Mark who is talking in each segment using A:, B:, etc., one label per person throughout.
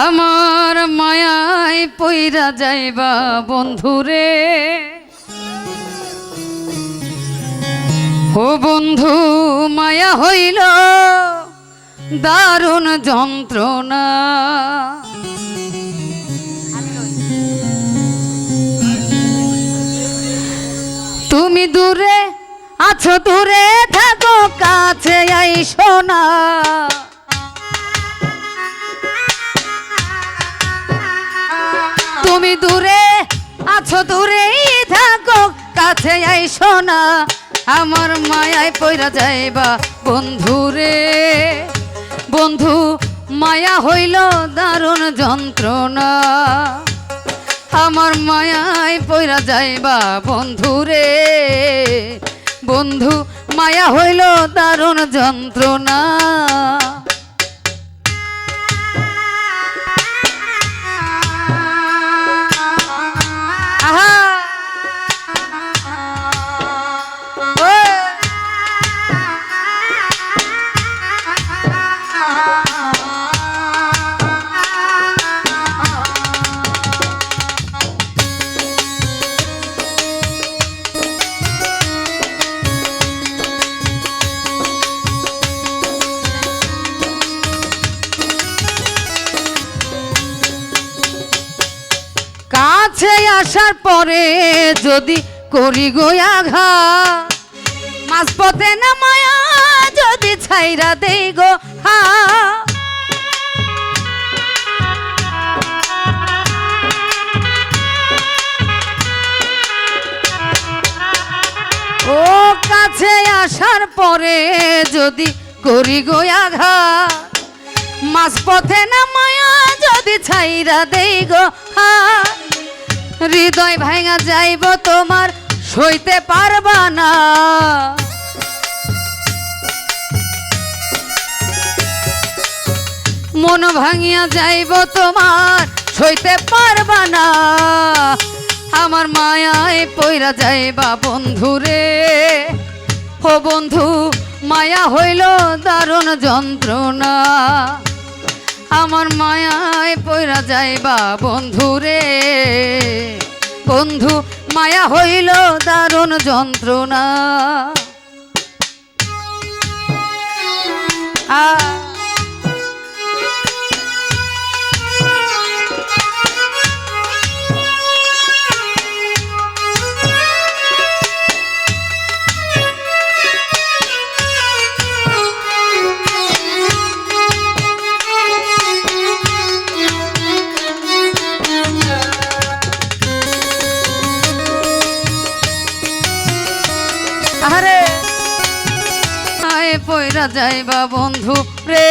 A: আমার মায়ায় পইরা যাইবা বন্ধুরে। ও বন্ধু, মায়া হইল দারুণ যন্ত্রণা। তুমি দূরে আছো, দূরে থাকো, কাছে আইসো না। দূরে, আছো দূরেই থাকো, কাছে আইসো না আমার মায়ায় পইরা যাইবা বন্ধুরে বন্ধু, মায়া হইল দারুণ যন্ত্রণা, আমার মায়ায় পইরা যাইবা বন্ধুরে বন্ধু, মায়া হইল দারুণ যন্ত্রণা আসার পরে যদি করি গো আঘাত মাঝপথে না মায়া যদি ছাইরা দেই গো হা। ও কাছে আসার পরে যদি করি গো আঘাত মাঝপথে না মায়া যদি ছাইরা দেই গো হা। হৃদয় ভাঙা যাইব তোমার, সইতে পারবা না। মন ভাঙিয়া যাইব তোমার, সইতে পারবা না। আমার মায়ায় পইরা যাইবা বন্ধুরে ও বন্ধু, মায়া হইল দারুণ যন্ত্রণা। আমার মায়ায় পয়রা যাইবা বন্ধুরে বন্ধু মায়া হইল দারুণ যন্ত্রণা। আ আরে আয় পয়রা যাইবা বন্ধু রে।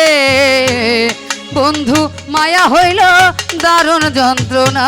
A: বন্ধু মায়া হইল দারুণ যন্ত্রণা।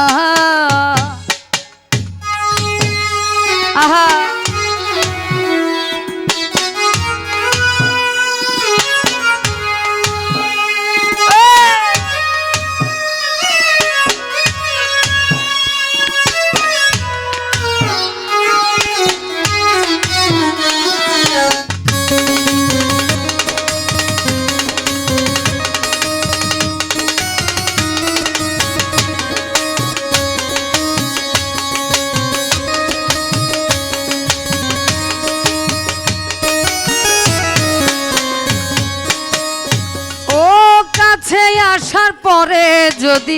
A: কাছে আসার পরে যদি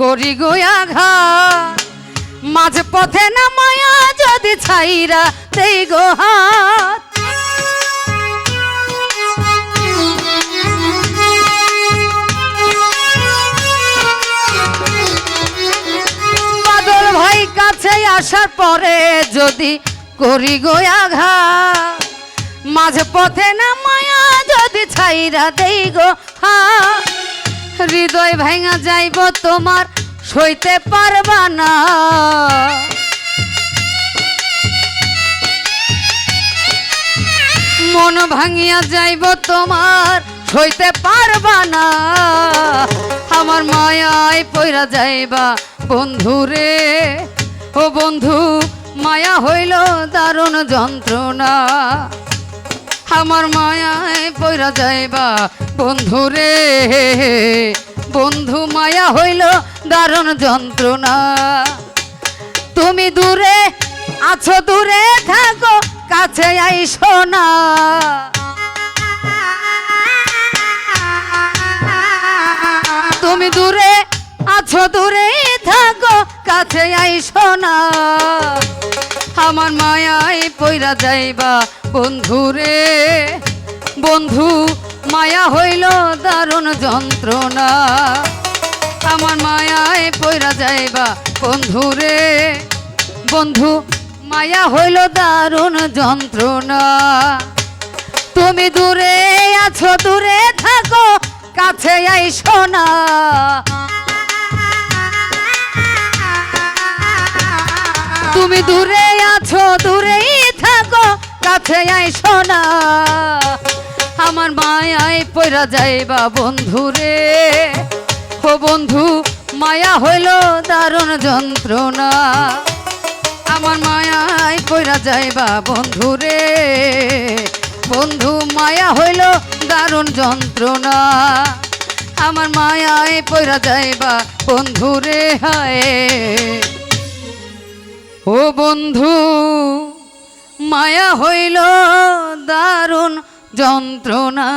A: করি গো আঘাত, মাঝ পথে না মায়া যদি ছাইরা দেই গো হাত। বাদল ভাই কাছে আসার পরে যদি করি গো আঘাত, মাঝ পথে না মায়া যদি ছাইরা দেই গো হা হৃদয় ভাঙা যাইব তোমার, সইতে পারবা না। মন ভাঙিয়া যাইব তোমার, সইতে পারবা না। আমার মায়ায় পইরা যাইবা বন্ধুরে ও বন্ধু, মায়া হইল দারুণ যন্ত্রণা। আমার মায়ায় পইরা যাইবা। বন্ধুরে বন্ধু মায়া হইল দারুণ যন্ত্রণা। তুমি দূরে আছো, দূরে থাকো, কাছে আইসো না। তুমি দূরে আছো, দূরে থাকো, কাছে আইসো না। আমার মায়ায় পইরা যাইবা। বন্ধুরে বন্ধু, মায়া হইল দারুণ যন্ত্রণা। আমার মায়ায় পইরা যাইবা। বন্ধুরে বন্ধু, মায়া হইল দারুণ যন্ত্রণা। তুমি দূরে আছো, দূরে থাকো, কাছে আইসো না। তুমি দূরে আছো দূরেই থাকো, কাছে আইসো না আমার মায়ায় পয়রা যাইবা বন্ধু রে ও বন্ধু, মায়া হইল দারুণ যন্ত্রণা। আমার মায়ায় পইরা যাইবা বন্ধুরে। বন্ধু, মায়া হইল দারুণ যন্ত্রণা। আমার মায়ায় পইরা যাইবা বন্ধু রে হায়। ও বন্ধু মায়া হইল দারুণ যন্ত্রণা।